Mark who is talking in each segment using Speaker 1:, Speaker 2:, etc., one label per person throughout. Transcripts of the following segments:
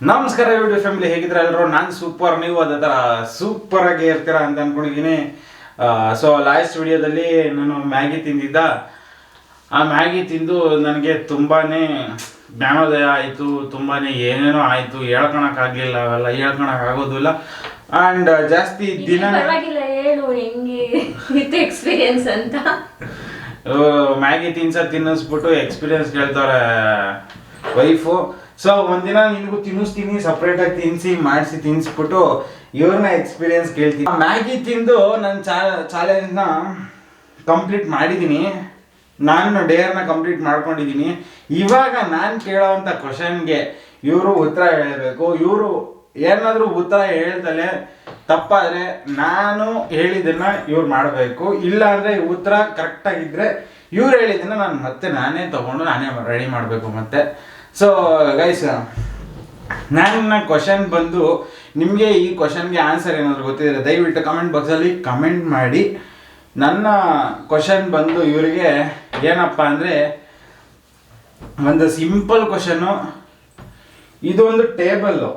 Speaker 1: ನಮಸ್ಕಾರ YouTube family ಹೇಗಿದ್ರೆ ಎಲ್ಲರೂ? ನಾನು ಸೂಪರ್ ನೀವು ಅದೇ ಥರ ಸೂಪರ್ ಆಗಿ ಇರ್ತೀರಾ ಅಂತ ಅನ್ಕೊಂಡಿದ್ದೀನಿ ಸೊ ಲಾಸ್ಟ್ ವಿಡಿಯೋದಲ್ಲಿ ನಾನು ಮ್ಯಾಗಿ ತಿಂದಿದ್ದ. ಆ ಮ್ಯಾಗಿ ತಿಂದು ನನಗೆ ತುಂಬಾ ಜ್ಞಾನೋದಯ ಆಯಿತು ತುಂಬಾ ಏನೇನೋ ಆಯಿತು. ಹೇಳ್ಕೊಳಕ್ಕಾಗಲಿಲ್ಲ ಅವೆಲ್ಲ ಹೇಳ್ಕೊಳಕ್ಕಾಗೋದಿಲ್ಲ ಆ್ಯಂಡ್ ಜಾಸ್ತಿ ದಿನ
Speaker 2: ಎಕ್ಸ್ಪೀರಿಯನ್ಸ್ ಅಂತ.
Speaker 1: ಮ್ಯಾಗಿ ತಿನ್ಸ ತಿನ್ನಿಸ್ಬಿಟ್ಟು ಎಕ್ಸ್ಪೀರಿಯನ್ಸ್ ಕೇಳ್ತಾರೆ ವೈಫು ಸೊ ಒಂದಿನ ನಿನಗೂ ತಿನ್ನಿಸ್ತೀನಿ ಸಪ್ರೇಟ್ ಆಗಿ ತಿನ್ಸಿ, ಮಾಡಿಸಿ, ತಿನ್ಸ್ಬಿಟ್ಟು ಇವ್ರನ್ನ ಎಕ್ಸ್ಪೀರಿಯನ್ಸ್ ಕೇಳ್ತೀನಿ. ಮ್ಯಾಗಿ ತಿಂದು ನನ್ನ ಚಾಲೆಂಜ್ನ ಕಂಪ್ಲೀಟ್ ಮಾಡಿದ್ದೀನಿ ನಾನು ಡೇರ್ನ ಕಂಪ್ಲೀಟ್ ಮಾಡ್ಕೊಂಡಿದ್ದೀನಿ ಇವಾಗ ನಾನು ಕೇಳೋವಂಥ ಕ್ವಶನ್ಗೆ ಇವರು ಉತ್ತರ ಹೇಳಬೇಕು. ಇವರು ಏನಾದರೂ ಉತ್ತರ ಹೇಳ್ತಲೇ ತಪ್ಪಾದರೆ ನಾನು ಹೇಳಿದ್ದನ್ನು ಇವ್ರು ಮಾಡಬೇಕು. ಇಲ್ಲ ಅಂದರೆ ಉತ್ತರ ಕರೆಕ್ಟಾಗಿದ್ದರೆ ಇವ್ರು ಹೇಳಿದ್ದನ್ನು ನಾನು ಮತ್ತೆ ನಾನೇ ತೊಗೊಂಡು ನಾನೇ ರೆಡಿ ಮಾಡಬೇಕು ಮತ್ತೆ. ಸೊ ಗೈಸ್ ನನ್ನ ಕ್ವಶನ್ ಬಂದು ನಿಮಗೆ ಈ ಕ್ವಶನ್ಗೆ ಆನ್ಸರ್ ಏನಾದರೂ ಗೊತ್ತಿದ್ರೆ ದಯವಿಟ್ಟು ಕಮೆಂಟ್ ಬಾಕ್ಸಲ್ಲಿ ಕಮೆಂಟ್ ಮಾಡಿ. ನನ್ನ ಕ್ವಶನ್ ಬಂದು ಇವರಿಗೆ ಏನಪ್ಪ ಅಂದರೆ ಒಂದು ಸಿಂಪಲ್ ಕ್ವಶನ್ನು ಇದೊಂದು ಟೇಬಲ್ಲು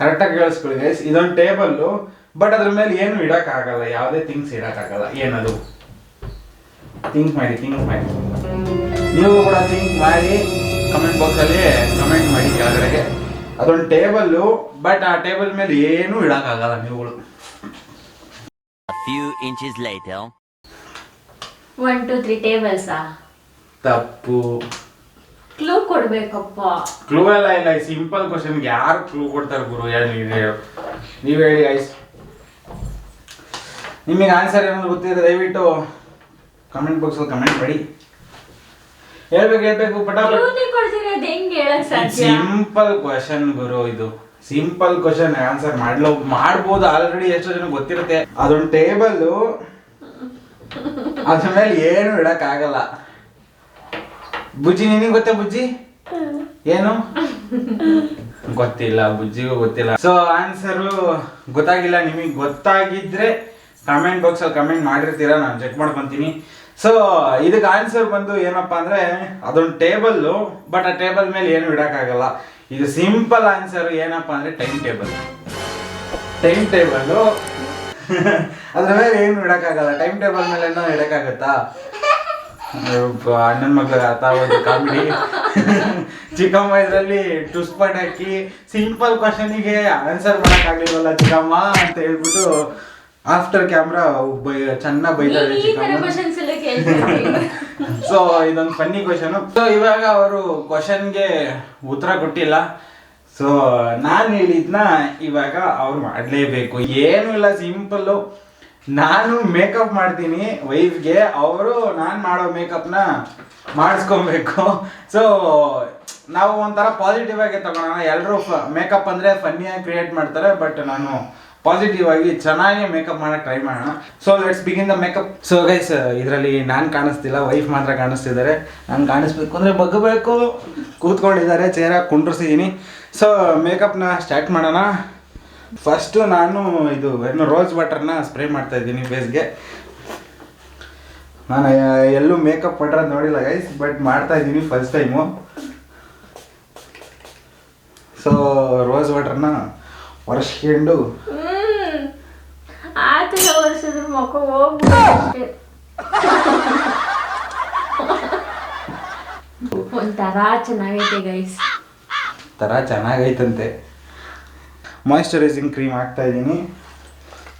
Speaker 1: ಕರೆಕ್ಟಾಗಿ ಕೇಳಿಸ್ಕೊಳ್ಳಿ ಗೈಸ್ ಇದೊಂದು ಟೇಬಲ್ಲು ಬಟ್ ಅದ್ರ ಮೇಲೆ ಏನು ಇಡೋಕ್ಕಾಗಲ್ಲ, ಯಾವುದೇ ಥಿಂಗ್ಸ್ ಇಡೋಕ್ಕಾಗಲ್ಲ, ಏನದು? ಥಿಂಕ್ ಮಾಡಿ ಥಿಂಕ್ ಮಾಡಿ. ನೀವು ಕೂಡ ಥಿಂಕ್ ಮಾಡಿ. ಕಮೆಂಟ್ ಬಾಕ್ಸಲ್ಲಿ ಕಮೆಂಟ್ ಮಾಡಿ ಕೆಳಗಡೆಗೆ. ಅದೊಂದು ಟೇಬಲ್ಲು ಬಟ್ ಆ ಟೇಬಲ್ ಮೇಲೆ ಏನೂ ಇಡೋಕ್ಕಾಗಲ್ಲ ನೀವುಗಳು.
Speaker 3: Few few inches later.
Speaker 2: One two three ಟೇಬಲ್ಸಾ
Speaker 1: ತಪ್ಪು.
Speaker 2: ಕ್ಲೂ ಕೊಡ್ಬೇಕಪ್ಪ.
Speaker 1: ಕ್ಲೂ ಎಲ್ಲ ಇಲ್ಲ ಸಿಂಪಲ್ ಕ್ವಶನ್ಗೆ ಯಾರು ಕ್ಲೂ ಕೊಡ್ತಾರೆ ಗುರು? ಯಾರು ನೀವು ಹೇಳು. ನೀವು ಹೇಳಿ ಐಸ್ ನಿಮಗೆ ಆನ್ಸರ್ ಏನಾದ್ರು ಗೊತ್ತಿದ್ರೆ ದಯವಿಟ್ಟು ಕಮೆಂಟ್ ಬಾಕ್ಸಲ್ಲಿ ಕಮೆಂಟ್ ಮಾಡಿ. ಹೇಳ್ಬೇಕು ಹೇಳ್ಬೇಕು ಪಟಾಪಟ್. ಸಿಂಪಲ್ ಕ್ವಶನ್ ಗುರು ಇದು. ಸಿಂಪಲ್ ಕ್ವಶನ್ ಆನ್ಸರ್ ಮಾಡ್ಲೋ ಮಾಡ್ಬೋದು ಆಲ್ರೆಡಿ ಎಷ್ಟೋ ಜನ ಗೊತ್ತಿರುತ್ತೆ. ಅದೊಂದು ಟೇಬಲ್ ಅದ್ರ ಮೇಲೆ ಏನು ಇಡಕ್ ಆಗಲ್ಲ ಬುಜ್ಜಿ ನಿನಗೆ ಗೊತ್ತಾ ಬುಜ್ಜಿ? ಏನು? ಗೊತ್ತಿಲ್ಲ ಬುಜ್ಜಿಗೂ ಗೊತ್ತಿಲ್ಲ. ಸೊ ಆನ್ಸರು ಗೊತ್ತಾಗಿಲ್ಲ ನಿಮಗೆ ಗೊತ್ತಾಗಿದ್ರೆ ಕಮೆಂಟ್ ಬಾಕ್ಸಲ್ಲಿ ಕಮೆಂಟ್ ಮಾಡಿರ್ತೀರಾ? ನಾನು ಚೆಕ್ ಮಾಡ್ಕೊತೀನಿ. ಸೊ ಇದಕ್ಕೆ ಆನ್ಸರ್ ಬಂದು ಏನಪ್ಪಾ ಅಂದ್ರೆ ಅದೊಂದು ಟೇಬಲ್ಲು ಬಟ್ ಆ ಟೇಬಲ್ ಮೇಲೆ ಏನು ಇಡೋಕ್ಕಾಗಲ್ಲ. ಇದು ಸಿಂಪಲ್ ಆನ್ಸರ್ ಏನಪ್ಪಾ ಅಂದ್ರೆ ಟೈಮ್ ಟೇಬಲ್ ಟೈಮ್ ಟೇಬಲ್ ಅದ್ರ ಮೇಲೆ ಏನು ಇಡಕ್ಕಾಗಲ್ಲ. ಟೈಮ್ ಟೇಬಲ್ ಮೇಲೆ ಏನೋ ಇಡಕ್ಕಾಗತ್ತಾ? ಅಣ್ಣನ ಮಕ್ಕಳ ಅರ್ಥ ಆಗೋದು ಕಾಮಿಡಿ ಚಿಕ್ಕಮ್ಮ ಇದರಲ್ಲಿ ಟುಸ್ಪಟ್ ಹಾಕಿ ಸಿಂಪಲ್ ಕ್ವಶನಿಗೆ ಆನ್ಸರ್ ಮಾಡೋಕ್ಕಾಗಲಿಲ್ವಲ್ಲ ಚಿಕ್ಕಮ್ಮ ಅಂತ ಹೇಳ್ಬಿಟ್ಟು ಆಫ್ಟರ್ ಕ್ಯಾಮ್ರಾ ಬೈ ಚೆನ್ನಾಗಿ ಬೈತಾರೆ ಸೊ ಇದೊಂದು ಫನ್ನಿ ಕ್ವಶನ್ ಸೊ ಇವಾಗ ಅವರು ಕ್ವಶನ್ಗೆ ಉತ್ತರ ಕೊಟ್ಟಿಲ್ಲ. ಸೊ ನಾನು ಹೇಳಿದ್ನ ಇವಾಗ ಅವ್ರು ಮಾಡಲೇಬೇಕು. ಏನು ಇಲ್ಲ ಸಿಂಪಲ್ಲು ನಾನು ಮೇಕಪ್ ಮಾಡ್ತೀನಿ ವೈಫ್ಗೆ ಅವರು ನಾನು ಮಾಡೋ ಮೇಕಪ್ನ ಮಾಡಿಸ್ಕೊಬೇಕು. ಸೊ ನಾವು ಒಂಥರ ಪಾಸಿಟಿವ್ ಆಗಿ ತಗೋಣ ಎಲ್ಲರೂ ಮೇಕಪ್ ಅಂದರೆ ಫನ್ನಿಯಾಗಿ ಕ್ರಿಯೇಟ್ ಮಾಡ್ತಾರೆ ಬಟ್ ನಾನು ಪಾಸಿಟಿವ್ ಆಗಿ ಚೆನ್ನಾಗಿ ಮೇಕಪ್ ಮಾಡಕ್ಕೆ ಟ್ರೈ ಮಾಡೋಣ. So let's begin the makeup so guys ಇದರಲ್ಲಿ ನಾನು ಕಾಣಿಸ್ತಿಲ್ಲ ವೈಫ್ ಮಾತ್ರ ಕಾಣಿಸ್ತಿದ್ದಾರೆ. ನಾನು ಕಾಣಿಸ್ಬೇಕು ಅಂದರೆ ಬಗ್ಗಬೇಕು ಕೂತ್ಕೊಂಡಿದ್ದಾರೆ ಚೇರ ಕುಂಡ್ರಿಸಿದ್ದೀನಿ ಸೊ ಮೇಕಪ್ನ ಸ್ಟಾರ್ಟ್ ಮಾಡೋಣ. ಫಸ್ಟು ನಾನು ಇದು, ಏನು ರೋಸ್ ವಾಟರ್ನ ಸ್ಪ್ರೇ ಮಾಡ್ತಾ ಇದ್ದೀನಿ ಫೇಸ್ಗೆ ನಾನು ಎಲ್ಲೂ ಮೇಕಪ್ ಮಾಡಿರೋದು ನೋಡಿಲ್ಲ ಗೈಸ್ ಬಟ್ ಮಾಡ್ತಾ ಇದ್ದೀನಿ ಫಸ್ಟ್ ಟೈಮು ಸೊ ರೋಸ್ ವಾಟರ್ನ ಒರೆಸ್ಕೊಂಡು
Speaker 2: ಮಕ್ಕ ಹೋಗ್ಬಿಟ್ಟು ಅಷ್ಟೇ ಒಂಥರ ಚೆನ್ನಾಗೈತೆ ಗೈಸ್
Speaker 1: ಥರ ಚೆನ್ನಾಗೈತಂತೆ. ಮಾಯಿಶ್ಚರೈಸಿಂಗ್ ಕ್ರೀಮ್ ಹಾಕ್ತಾ ಇದ್ದೀನಿ.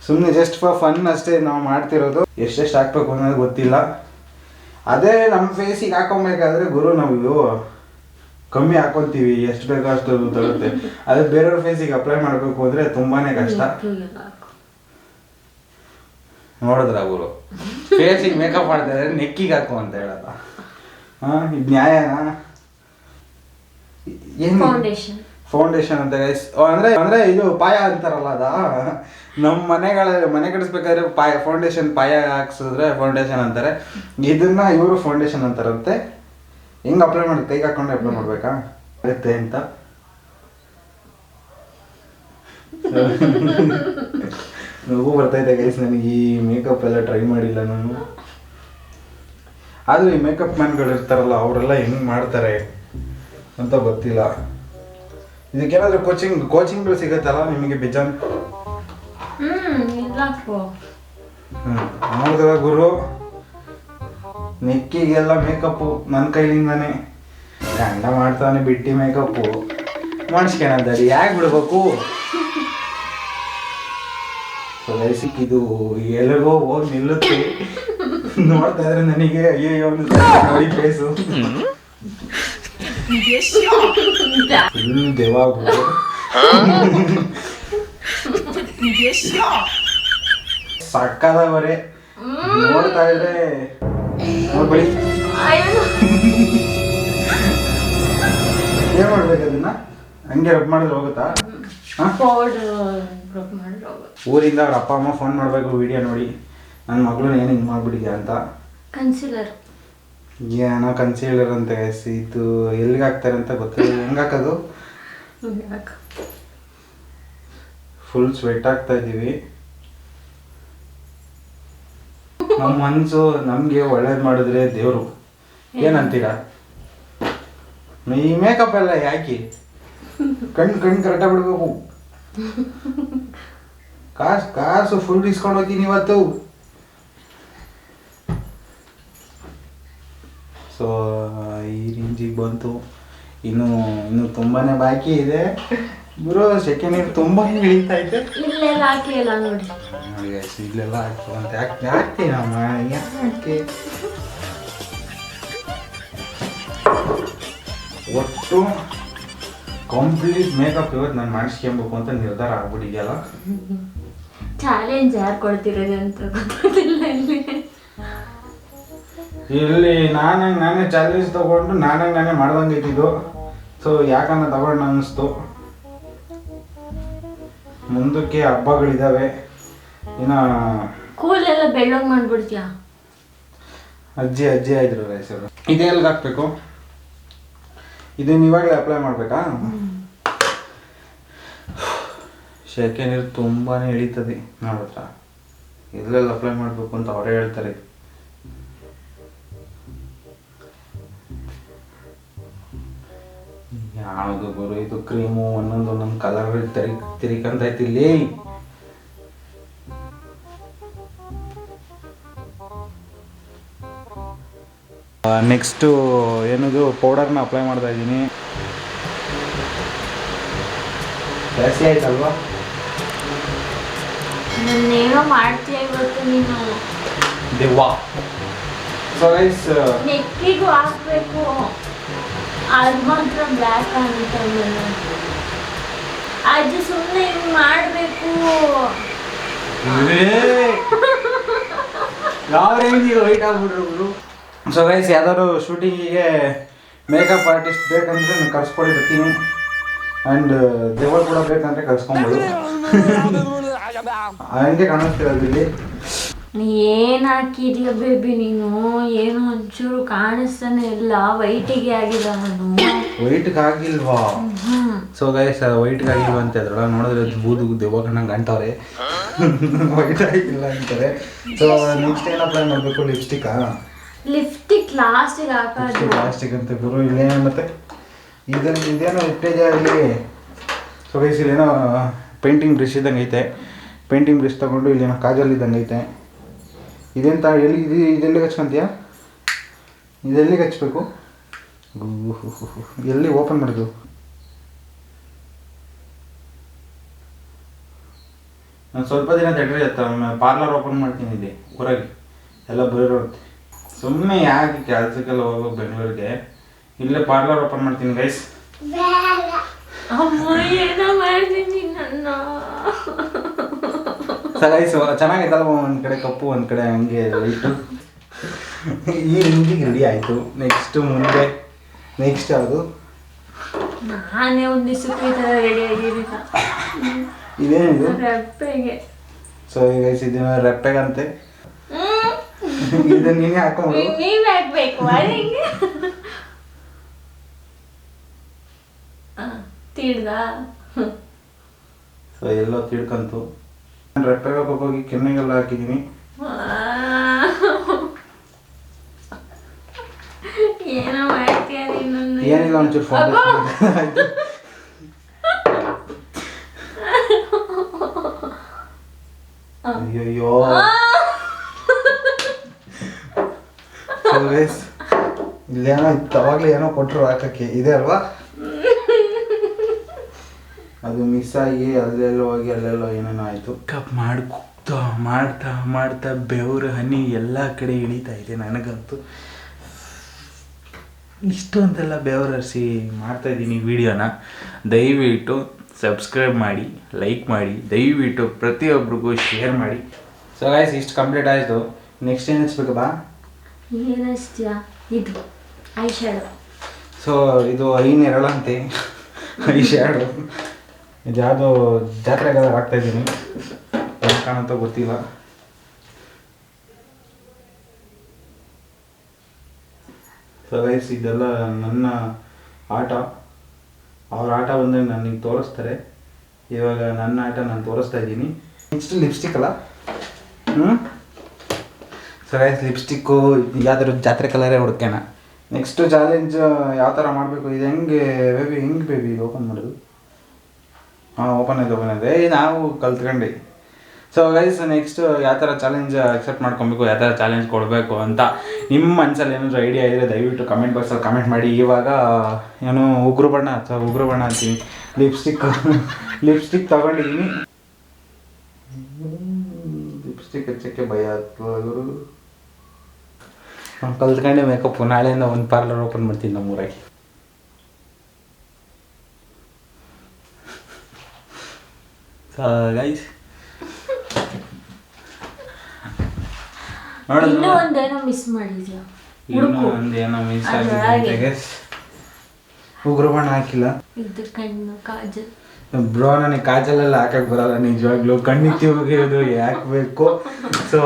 Speaker 1: ಸುಮ್ಮನೆ ಜಸ್ಟ್ ಫಾರ್ ಫನ್ ಅಷ್ಟೇ ನಾವು ಮಾಡ್ತಿರೋದು. ಎಷ್ಟೆಷ್ಟು ಹಾಕ್ಬೇಕು ಅನ್ನೋದು ಗೊತ್ತಿಲ್ಲ. ಅದೇ ನಮ್ಮ ಫೇಸಿಗೆ ಹಾಕೊಬೇಕಾದ್ರೆ ಗುರು ನಾವು ಕಮ್ಮಿ ಹಾಕೊತೀವಿ ಎಷ್ಟು ಬೇಕೋ ಅಷ್ಟು ತಗುತ್ತೆ ಅದೇ ಬೇರೆಯವ್ರ ಫೇಸಿಗೆ ಅಪ್ಲೈ ಮಾಡಬೇಕು ಅಂದರೆ ತುಂಬಾನೇ ಕಷ್ಟ. ನೋಡಿದ್ರ ಅವರು ಫೇಸಿಗೆ ಮೇಕಪ್ ಮಾಡ್ತಾ ಇದ್ರೆ ನೆಕ್ಕಿಗೆ ಹಾಕು ಅಂತ ಹೇಳಲ್ಲ ಹಾ ಇದು ನ್ಯಾಯನಾ? ಏನು
Speaker 2: ಫೌಂಡೇಶನ್
Speaker 1: ಅಂತ ಗೈಸ್ ಅಂದ್ರೆ ಅಂದ್ರೆ ಇದು ಪಾಯ ಅಂತಾರಲ್ಲ ಅದ? ನಮ್ಮ ಮನೆಗಳ ಮನೆ ಕಟ್ಟಿಸ್ಬೇಕಾದ್ರೆ ಪಾಯ ಫೌಂಡೇಶನ್ ಪಾಯ ಹಾಕ್ಸಿದ್ರೆ ಫೌಂಡೇಶನ್ ಅಂತಾರೆ. ಇದನ್ನ ಇವರು ಫೌಂಡೇಶನ್ ಅಂತಾರಂತೆ. ಹೆಂಗ್ ಅಪ್ಲೈ ಮಾಡಿ ಕೈಗೆ ಹಾಕೊಂಡು ಅಪ್ಲೈ ಮಾಡ್ಬೇಕಾ? ಆಗುತ್ತೆ ಅಂತ. ನಗು ಬರ್ತೈತೆ ಗೈಸ್ ನನಗೆ ಈ ಮೇಕಪ್ ಎಲ್ಲ ಟ್ರೈ ಮಾಡಿಲ್ಲ ನಾನು. ಆದ್ರೆ ಈ ಮೇಕಪ್ ಮ್ಯಾನ್ಗಳು ಇರ್ತಾರಲ್ಲ ಅವರೆಲ್ಲ ಹೆಂಗ್ ಮಾಡ್ತಾರೆ ಅಂತ ಗೊತ್ತಿಲ್ಲ. ಇದಕ್ಕೇನಾದರೂ ಕೋಚಿಂಗ್ ಕೋಚಿಂಗ್ಗಳು ಸಿಗುತ್ತಲ್ಲ ನಿಮಗೆ ಬಿಜಾನ್? ನೋಡಿದ್ರ ಗುರು. ನೆಕ್ಕಿಗೆಲ್ಲ ಮೇಕಪ್ಪು ನನ್ನ ಕೈಲಿಂದಾನೆ. ಗಂಡ ಮಾಡ್ತಾನೆ ಬಿಟ್ಟಿ ಮೇಕಪ್ಪು ಮಾಡಿಸ್ಕೊಳದ್ದಲ್ಲಿ ಯಾಕೆ ಬಿಡ್ಬೇಕು. ಸೊ ಸಿಕ್ಕಿದು ಎಲ್ಲಿಗೋ ಹೋಗಿ ನಿಲ್ಲುತ್ತೆ. ನೋಡ್ತಾ ಇದ್ರೆ ನನಗೆ ಅಯ್ಯೋ ನೋಡಿ ಫೇಸು ಫುಲ್ ದೇವಾಗು ನೋಡ್ತಾ ಇದ್ರೆ ನೋಡ್ಬಳಿ ಏನ್ ಮಾಡ್ಬೇಕು ಅದನ್ನ? ಹಂಗೆ? ಮಾಡಿದ್ರೆ ಹೋಗುತ್ತೆ? ಊರಿಂದ ಅವ್ರ ಅಪ್ಪ ಅಮ್ಮ ಫೋನ್ ಮಾಡಬೇಕು ವಿಡಿಯೋ ನೋಡಿ. ನನ್ನ ಮಗಳು ಏನು ಹಿಂಗೆ ಮಾಡ್ಬಿಟ್ಟಿದ್ಯಾ ಅಂತ.
Speaker 2: ಕನ್ಸಿಲರ್
Speaker 1: ಏನೋ ಕನ್ಸೀಲರ್ ಅಂತ guys. ಇದು ಎಲ್ಲಿಗೆ ಹಾಕ್ತಾರೆ ಅಂತ ಗೊತ್ತಿಲ್ಲ. ಹೆಂಗೆ ಹಾಕೋದು? ಫುಲ್ ಸ್ವೆಟ್ ಆಗ್ತಾ ಇದೀವಿ. ನಮ್ಮ ಮನಸ್ಸು ನಮಗೆ ಒಳ್ಳೇದು ಮಾಡಿದ್ರೆ ದೇವರು. ಏನಂತೀರಾ? ಈ ಮೇಕಪ್ ಎಲ್ಲ ಯಾಕೆ? ಕಣ್ಣು ಕಣ್ಣು ಕರೆಕ್ಟಾಗಿ ಬಿಡ್ಬೇಕು. ಕಾಸು ಕಾಸು ಫುಲ್ ಇಸ್ಕೊಂಡು ಹೋಗ್ತೀನಿ ಇವತ್ತು ಸೊ ಈ ರೇಂಜಿಗೆ ಬಂತು. ಇನ್ನು ಇನ್ನು ತುಂಬಾನೇ ಬಾಕಿ ಇದೆ. ಗುರು ಸೆಕೆಂಡ್ ಇಯರ್ ತುಂಬಾ ಇಳಿತಾ ಐತೆ
Speaker 2: ಇಲ್ಲೆಲ್ಲ ನೋಡಿ.
Speaker 1: ಇಲ್ಲೆಲ್ಲ ಹಾಕು ಅಂತ. ಯಾಕೆ ಹಾಕ್ತೀನಮ್ಮ ಯಾಕೆ? ಒಟ್ಟು ಕಂಪ್ಲೀಟ್ ಮೇಕಪ್ ಇವತ್ತು ನಾನು ಮಾಡಿಸ್ಕೊಬೇಕು ಅಂತ ನಿರ್ಧಾರ ಆಗ್ಬಿಟ್ಟಿದೆಯಲ್ಲ?
Speaker 2: ಚಾಲೆಂಜ್ ಯಾರು ಕೊಡ್ತಿರೋದು ಅಂತ ಗೊತ್ತಿಲ್ಲ ಇಲ್ಲಿ.
Speaker 1: ಇಲ್ಲಿ ನಾನಾಗ ನಾನೇ ಚಾಲೆಂಜ್ ತಗೊಂಡು ನಾನಾಗ ನಾನೇ ಮಾಡ್ದಂಗೆ ಇದ್ದಿದ್ದು. ಸೊ ಯಾಕನ್ನ ತಗೊಂಡು ಅನ್ನಿಸ್ತು ಮುಂದಕ್ಕೆ ಹಬ್ಬಗಳಿದ್ದಾವೆ ಇನ್ನ
Speaker 2: ಕೂಲೆಲ್ಲ ಬೆಳ್ಳಗ್ ಮಾಡ್ಬಿಡ್ತೀಯ?
Speaker 1: ಅಜ್ಜಿ ಅಜ್ಜಿ ಆಯ್ತು ಹೆಸರು ಇದೇ ಎಲ್ಲಿಗೆ ಹಾಕ್ಬೇಕು. ಇದನ್ನ ಇವಾಗಲೇ ಅಪ್ಲೈ ಮಾಡ್ಬೇಕಾ? ಶೆಕೆ ನೀರು ತುಂಬಾನೇ ಇಳಿತದೆ ನೋಡತ್ರ ಇದ್ರಲ್ಲಿ ಅಪ್ಲೈ ಮಾಡಬೇಕು ಅಂತ ಅವರೇ ಹೇಳ್ತಾರೆ. ಯಾವುದು ಗುರು ಇದು ಕ್ರೀಮು ಒಂದೊಂದು ಒಂದೊಂದು ಕಲರ್ ತಿರಿ ತಿರಿಕಂತೈತಿ ಇಲ್ಲಿ ನೆಕ್ಸ್ಟು ಏನದು ಪೌಡರ್ನ ಅಪ್ಲೈ ಮಾಡ್ತಾ ಇದ್ದೀನಿ. ಜಾಸ್ತಿ ಆಯ್ತಲ್ವಾ?
Speaker 2: ನನ್ನೇನೋ ಮಾಡ್ತೀಯ ಇವತ್ತು ನೀನು?
Speaker 1: ದೆವ್ವ. ಸೊ ಗೈಸ್
Speaker 2: ನೆಕ್ಕಿಗೂ ಹಾಕ್ಬೇಕು ಅದು ಮಾತ್ರ ಬ್ಲ್ಯಾಕ್ ಅಂತ ಅದು ಸುಮ್ಮನೆ ಹಿಂಗ್ ಮಾಡಬೇಕು.
Speaker 1: ಯಾವ ರೇಂಜಿಗೆ ವೈಟ್ ಆಗ್ಬಿಟ್ರು ಸೊ ಗೈಸ್ ಯಾವ್ದಾದ್ರು ಶೂಟಿಂಗಿಗೆ ಮೇಕಪ್ ಆರ್ಟಿಸ್ಟ್ ಬೇಕಂದ್ರೆ ನಾನು ಕರ್ಸ್ಕೊಡಿ ಬರ್ತೀನಿ. ಆ್ಯಂಡ್ ದೇವರು ಕೂಡ ಬೇಕಂದ್ರೆ ಕರ್ಸ್ಕೊಬೋದು ಹಂಗೆ
Speaker 2: ಏನ್ ಹಾಕಿದ್ಯ ಬೇಬಿ ನೀನು? ಏನು ಒಂಚೂರು ಕಾಣಿಸ್ತಾನೆ ಇಲ್ಲ. ವೈಟಿಗೆ ಆಗಿಲ್ಲ ನಾನು
Speaker 1: ವೈಟ್ಗೆ ಆಗಿಲ್ವಾ? ಸೊ ಗೈಸ್ ವೈಟ್ಗೆ ಆಗಿಲ್ವಾ ಅಂತ ಇದ್ರಲ್ಲ ನೋಡಿದ್ರೆ ಬೂದು ದೆವ್ವ ಕಣ್ಣಂಗೆ ಗಂಟವ್ರೆ ವೈಟ್ ಆಗಿಲ್ಲ ಅಂತಾರೆ. ಸೊ ನೆಕ್ಸ್ಟ್ ಏನು ಅಪ್ಲೈ ಮಾಡಬೇಕು ಲಿಪ್ಸ್ಟಿಕ್
Speaker 2: ಲಿಫ್ಟಿಕ್ ಲಾಸ್ಟಿಗೆ ಹಾಕೋದು.
Speaker 1: ಲಾಸ್ಟಿಕ್ ಅಂತ ಗುರು ಇಲ್ಲೇನು ಮತ್ತೆ? ಇದನ್ನ ಇದೇನೋ ಇಟ್ಟೇಜ್ ಆಗಲಿ ಸೊ ಗೈಸ್ ಇಲ್ಲೇನೋ ಪೇಂಟಿಂಗ್ ಬ್ರಷ್ ಇದ್ದಂಗೆ ಐತೆ. ಪೇಂಟಿಂಗ್ ಬ್ರಷ್ ತಗೊಂಡು ಇಲ್ಲೇನೋ ಕಾಜಲ್ ಇದ್ದಂಗೆ ಐತೆ. ಇದೆಂತ ಎಲ್ಲಿ ಇದು ಇದೆಲ್ಲಿ ಹಚ್ಕೊಂತೀಯಾ? ಇದೆಲ್ಲಿಗೆ ಹಚ್ಬೇಕು. ಎಲ್ಲಿ ಓಪನ್ ಮಾಡೋದು ನಾನು ಸ್ವಲ್ಪ ದಿನ ತಡ್ರಿ ಪಾರ್ಲರ್ ಓಪನ್ ಮಾಡ್ತೀನಿ ಇಲ್ಲಿ ಊರಾಗಿ. ಎಲ್ಲ ಬರೋರುತ್ತೆ ಸುಮ್ಮನೆ ಯಾಕೆ ಕೆಲಸಕ್ಕೆಲ್ಲ ಹೋಗೋ ಬೆಂಗಳೂರಿಗೆ? ಇಲ್ಲೇ ಪಾರ್ಲರ್ ಓಪನ್ ಮಾಡ್ತೀನಿ ಗೈಸ್
Speaker 2: ಅಮ್ಮ ಏನೋ ಮಾಡ್ತೀನಿ ನನ್ನ
Speaker 1: ಸೊ ಚೆನ್ನಾಗೈತಲ್ಲ ಒಂದು ಕಡೆ ಕಪ್ಪು ಒಂದು ಕಡೆ ಹಂಗೆ ವೈಟು ಈ ರಿಂಗಿಗೆ ರೆಡಿ ಆಯಿತು. ನೆಕ್ಸ್ಟ್ ಮುಂದೆ. ನೆಕ್ಸ್ಟ್ ಯಾವುದು?
Speaker 2: ನಾನೇ ಒಂದು ದಿವಸಕ್ಕೆ ಈ ಥರ ರೆಡಿ ಆಗಿದ್ದೀನಿ
Speaker 1: ಇದೇನಿದು?
Speaker 2: ರೆಪ್ಪೆಗೆ.
Speaker 1: ಸೊ ಈಗ ಇದನ್ನ ರೆಪ್ಪೆಗಂತೆ. ಇದನ್ನ ನೀನೇ ಹಾಕೊಂಡು
Speaker 2: ನೀವ್ ಹಾಕ್ಬೇಕು ಅದಿಗೆ ತಿಳ್ದ
Speaker 1: ಸೊ ಎಲ್ಲೋ ತಿಳ್ಕಂತು ನಾನು ರೆಪ್ಪೆಗೆ ಹೋಗಿ ಕೆನ್ನೆಗೆಲ್ಲ ಹಾಕಿದೀನಿ.
Speaker 2: ಏನೋ ಮಾಡ್ತೀಯ ನೀನು
Speaker 1: ಏನಿಲ್ಲ ಒಂಚೂರು ಫೋನ್
Speaker 2: ಅಬ್ಬಾ!
Speaker 1: ಅಯ್ಯಯ್ಯೋ. ಇಲ್ಲೇನೋ ಇತ್ತು ಅವಾಗಲೇ ಏನೋ ಕೊಟ್ಟರು ಹಾಕಕ್ಕೆ. ಇದೆ ಅಲ್ವಾ? ಅದು ಮಿಸ್ ಆಗಿ ಅಲ್ಲೆಲ್ಲೋ ಹೋಗಿ ಅಲ್ಲೆಲ್ಲೋ ಏನೇನೋ ಆಯಿತು. ಕಪ್ ಮಾಡ್ತಾ ಮಾಡ್ತಾ ಮಾಡ್ತಾ ಬೆವರು ಹನಿ ಎಲ್ಲ ಕಡೆ ಇಳಿತಾ ಇದೆ ನನಗಂತೂ. ಇಷ್ಟೊಂದೆಲ್ಲ ಬೆವರರಿಸಿ ಮಾಡ್ತಾ ಇದ್ದೀನಿ ವಿಡಿಯೋನ. ದಯವಿಟ್ಟು ಸಬ್ಸ್ಕ್ರೈಬ್ ಮಾಡಿ ಲೈಕ್ ಮಾಡಿ ದಯವಿಟ್ಟು ಪ್ರತಿಯೊಬ್ಬರಿಗೂ ಶೇರ್ ಮಾಡಿ. ಸೊ ಗಾಯ್ಸ್ ಇಷ್ಟು ಕಂಪ್ಲೀಟ್ ಆಯಿತು. ನೆಕ್ಸ್ಟ್ ಏನು ಹಚ್ಬೇಕು ಬಾ?
Speaker 2: ಹಚ್ತೀಯಾ? ಇದು ಐ ಶ್ಯಾಡೋ
Speaker 1: ಸೊ ಇದು ಐನೆರಳಂತೆ ಐ ಶ್ಯಾಡು ಇದು ಯಾವುದೋ ಜಾತ್ರೆಗೆಲ್ಲ ಹಾಕ್ತಾ ಇದ್ದೀನಿ. ಕಾಣುತ್ತೋ ಗೊತ್ತಿಲ್ಲ. ಸೊ ಇದೆಲ್ಲ ನನ್ನ ಆಟ. ಅವ್ರ ಆಟ ಬಂದರೆ ನನಗೆ ತೋರಿಸ್ತಾರೆ. ಇವಾಗ ನನ್ನ ಆಟ ನಾನು ತೋರಿಸ್ತಾ ಇದ್ದೀನಿ. ನೆಕ್ಸ್ಟ್ ಲಿಪ್ಸ್ಟಿಕ್ ಅಲ್ಲ? ಹ್ಞೂ ಸೊ ಲಿಪ್ಸ್ಟಿಕ್ಕು ಯಾವ್ದಾದ್ರು ಜಾತ್ರೆ ಕಲರೇ ಹುಡುಕೋಣ ನೆಕ್ಸ್ಟು ಚಾಲೆಂಜ್ ಯಾವ ಥರ ಮಾಡಬೇಕು? ಇದು ಹೆಂಗೆ ಬೇಬಿ ಹೆಂಗೆ ಬೇಬಿ ಓಪನ್ ಮಾಡೋದು? ಹಾಂ ಓಪನ್ ಇದೆ ಓಪನ್ ಇದೆ ನಾವು ಕಲ್ತ್ಕೊಂಡು. ಸೊ ಗೈಸ್ ನೆಕ್ಸ್ಟ್ ಯಾವ ಥರ ಚಾಲೆಂಜ್ ಅಕ್ಸೆಪ್ಟ್ ಮಾಡ್ಕೊಬೇಕು, ಯಾವ ಥರ ಚಾಲೆಂಜ್ ಕೊಡಬೇಕು ಅಂತ ನಿಮ್ಮ ಮನಸ್ಸಲ್ಲಿ ಏನಾದರೂ ಐಡಿಯಾ ಇದ್ದರೆ ದಯವಿಟ್ಟು ಕಮೆಂಟ್ ಬಾಕ್ಸಲ್ಲಿ ಕಮೆಂಟ್ ಮಾಡಿ. ಇವಾಗ, ಏನು ಉಗ್ರ ಬಣ್ಣ ಅಥವಾ ಉಗ್ರ ಬಣ್ಣ ಅಂತೀನಿ. ಲಿಪ್ಸ್ಟಿಕ್ ಲಿಪ್ಸ್ಟಿಕ್ ತಗೊಂಡಿದ್ದೀನಿ. ಲಿಪ್ಸ್ಟಿಕ್ ಹಚ್ಚಕ್ಕೆ ಭಯ ಆಗ್ತದೆ ಕಲ್ತ್ಕೊಂಡೆ ಮೇಕಪ್ ನಾಳೆಯಿಂದ ಒಂದು ಪಾರ್ಲರ್ ಓಪನ್ ಮಾಡ್ತೀನಿ ನಮ್ಮೂರಾಗಿ. ಗೈಸ್
Speaker 2: ಇನ್ನೂ ಒಂದೇನೋ ಮಿಸ್ ಮಾಡಿದ್ಯಾ?
Speaker 1: ಇನ್ನೂ
Speaker 2: ಹುಡುಕು.
Speaker 1: ಒಂದು ಏನೋ ಮಿಸ್ ಗೈಸ್ ಉಗುರು ಬಣ್ಣ ಹಾಕಿಲ್ಲ.
Speaker 2: ಇದು ಕಣ್ಣು ಕಾಜಲ್.
Speaker 1: ಬ್ರೋ ನನಗೆ ಕಾಜಲೆಲ್ಲ ಹಾಕಕ್ಕೆ ಬರಲ್ಲ ನಿಜವಾಗ್ಲೂ. ಕಣ್ಣಿತ್ತಿ ಹೋಗಿರೋದು ಯಾಕೆ ಬೇಕು? ಸೊ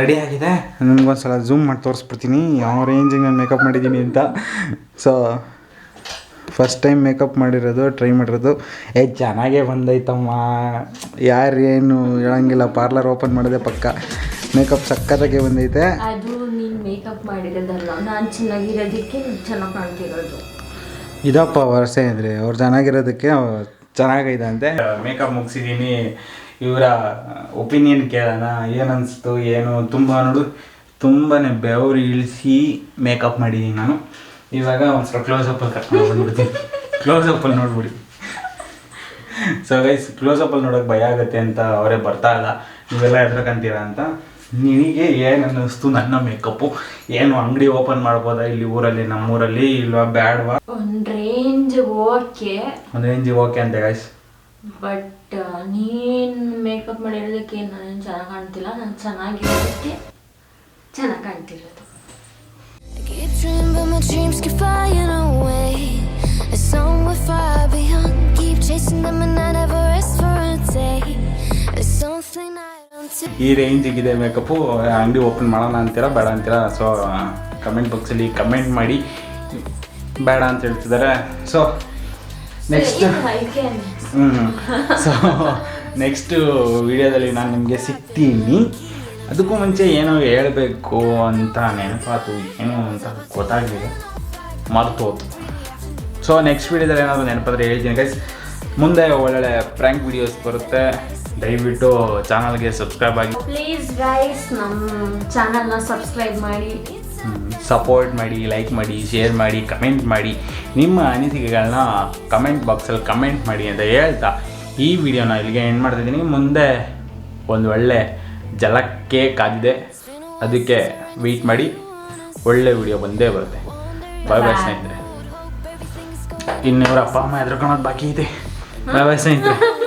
Speaker 1: ರೆಡಿ ಆಗಿದೆ? ನಿಮ್ಗೊಂದ್ಸಲ ಜೂಮ್ ಮಾಡಿ ತೋರಿಸ್ಬಿಡ್ತೀನಿ. ಯಾವ ರೇಂಜಿಗೆ ನಾನು ಮೇಕಪ್ ಮಾಡಿದ್ದೀನಿ ಅಂತ. ಸೊ ಫಸ್ಟ್ ಟೈಮ್ ಮೇಕಪ್ ಮಾಡಿರೋದು ಟ್ರೈ ಮಾಡಿರೋದು. ಏ ಚೆನ್ನಾಗೇ ಬಂದೈತಮ್ಮ. ಯಾರೇನು ಹೇಳಂಗಿಲ್ಲ ಪಾರ್ಲರ್ ಓಪನ್ ಮಾಡಿದೆ ಪಕ್ಕ. ಮೇಕಪ್ ಸಕ್ಕತ್ತಾಗೆ ಬಂದೈತೆ.
Speaker 2: ಅದು ನೀನ್ ಮೇಕಪ್ ಮಾಡಿರೋದಲ್ಲ ನಾನು ಚೆನ್ನಾಗಿರೋದಕ್ಕೆ ನೀನ್ ಚೆನ್ನಾಗಿ ಕಾಣ್ತಿರೋದು.
Speaker 1: ಇದಪ್ಪ ವರ್ಷ ಅಂದರೆ ಅವ್ರು ಚೆನ್ನಾಗಿರೋದಕ್ಕೆ ಅವ್ರು ಚೆನ್ನಾಗೈತೆ ಅಂತೆ ಮೇಕಪ್ ಮುಗಿಸಿದ್ದೀನಿ ಇವರ ಒಪಿನಿಯನ್ ಕೇಳೋಣ ಏನನ್ನಿಸ್ತು ಏನು ತುಂಬ ನೋಡು ತುಂಬಾ ಬೆವರು ಇಳಿಸಿ ಮೇಕಪ್ ಮಾಡಿದ್ದೀನಿ ನಾನು. ಇವಾಗ ಒಂದು ಸ್ವಲ್ಪ ಕ್ಲೋಸಪ್ಪಲ್ಲಿ ಕರ್ಕೊಂಡು ಬಂದ್ಬಿಡ್ತೀನಿ ಕ್ಲೋಸಪ್ಪಲ್ಲಿ ನೋಡ್ಬಿಡಿ ಸೊ ಗೈಸ್ ಕ್ಲೋಸಪ್ಪಲ್ಲಿ ನೋಡೋಕೆ ಭಯ ಆಗುತ್ತೆ ಅಂತ ಅವರೇ ಬರ್ತಾ ಇಲ್ಲ ನೀವೆಲ್ಲ ಹೆದ್ರಕಂತೀರ ಅಂತ ನಿನಗೆ ಏನು ಅನ್ನಿಸ್ತು ನನ್ನ ಮೇಕಪ್ಪು ಏನು ಅಂಗಡಿ ಓಪನ್ ಮಾಡ್ಬೋದಾ ಇಲ್ಲಿ ಊರಲ್ಲಿ ನಮ್ಮೂರಲ್ಲಿ ಇಲ್ವಾ ಬ್ಯಾಡ್ವಾ
Speaker 2: ಒಂದ್ ರೇಂಜ್ ಓಕೆ
Speaker 1: ಒಂದು ರೇಂಜ್ ಓಕೆ ಅಂತ ಗೈಸ್
Speaker 2: ಬಟ್ ನೀನ್ ಮೇಕಪ್ ಮಾಡಿರೋದಕ್ಕೆ ನಾನು ಚೆನ್ನಾಗಿ ಕಾಣ್ತಿಲ್ಲ. ನಾನು ಚೆನ್ನಾಗಿರೋದಕ್ಕೆ ಚೆನ್ನಾಗಿ ಕಾಣ್ತಿರೋದು.
Speaker 4: Dreaming, but my dreams keep flying away. It's somewhere far beyond. Keep chasing them, and I never rest for a day. It's something I don't do.
Speaker 1: ಈ ರೇಂಜಿಗಿದೆ makeup ಅಂಗಡಿ ಓಪನ್ ಮಾಡೋಣ ಅಂತೀರಾ ಬೇಡ ಅಂತೀರಾ ಸೊ ಕಮೆಂಟ್ ಬಾಕ್ಸಲ್ಲಿ ಕಮೆಂಟ್ ಮಾಡಿ ಬೇಡ ಅಂತ ಹೇಳ್ತಿದ್ದಾರೆ ಸೊ ನೆಕ್ಸ್ಟ್ ಹ್ಞೂ ಸೊ ನೆಕ್ಸ್ಟು ವಿಡಿಯೋದಲ್ಲಿ ನಾನು ನಿಮಗೆ ಸಿಗ್ತೀನಿ ಅದಕ್ಕೂ ಮುಂಚೆ ಏನೋ ಹೇಳಬೇಕು ಅಂತ ನೆನಪಾತು ಏನೋ ಅಂತ ಗೊತ್ತಾಗಲಿಲ್ಲ. ಮರ್ತು ಹೋತು. ಸೊ ನೆಕ್ಸ್ಟ್ ವೀಡಿಯೋದಲ್ಲಿ ಏನಾದರೂ ನೆನಪಾದರೆ ಹೇಳ್ತೀನಿ ಗೈಸ್ ಮುಂದೆ ಒಳ್ಳೊಳ್ಳೆ ಪ್ರ್ಯಾಂಕ್ ವಿಡಿಯೋಸ್ ಬರುತ್ತೆ. ದಯವಿಟ್ಟು ಚಾನಲ್ಗೆ ಸಬ್ಸ್ಕ್ರೈಬ್ ಆಗಿ.
Speaker 2: ಪ್ಲೀಸ್ ಗೈಸ್ ನಮ್ಮ ಚಾನಲ್ನ ಸಬ್ಸ್ಕ್ರೈಬ್ ಮಾಡಿ.
Speaker 1: ಸಪೋರ್ಟ್ ಮಾಡಿ ಲೈಕ್ ಮಾಡಿ ಶೇರ್ ಮಾಡಿ ಕಮೆಂಟ್ ಮಾಡಿ. ನಿಮ್ಮ ಅನಿಸಿಕೆಗಳನ್ನ ಕಮೆಂಟ್ ಬಾಕ್ಸಲ್ಲಿ ಕಮೆಂಟ್ ಮಾಡಿ ಅಂತ ಹೇಳ್ತಾ ಈ ವಿಡಿಯೋನ ಇಲ್ಲಿಗೆ ಎಂಡ್ ಮಾಡ್ತಿದ್ದೀನಿ. ಮುಂದೆ ಒಂದು ಒಳ್ಳೆ ಜಲಕ್ಕೆ ಕಾದಿದೆ. ಅದಕ್ಕೆ ವೆಯ್ಟ್ ಮಾಡಿ. ಒಳ್ಳೆ ವಿಡಿಯೋ ಬಂದೇ ಬರುತ್ತೆ. ಬಾಯ್ ಬಾಯ್ ಸ್ನೇಹಿತರೆ. ಇನ್ನೂರ ಅಪ್ಪ ಅಮ್ಮ ಎದ್ರಕೊಳೋದು ಬಾಕಿ ಇದೆ. ಬಾಯ್ ಬಾಯ್ ಸ್ನೇಹಿತರೆ.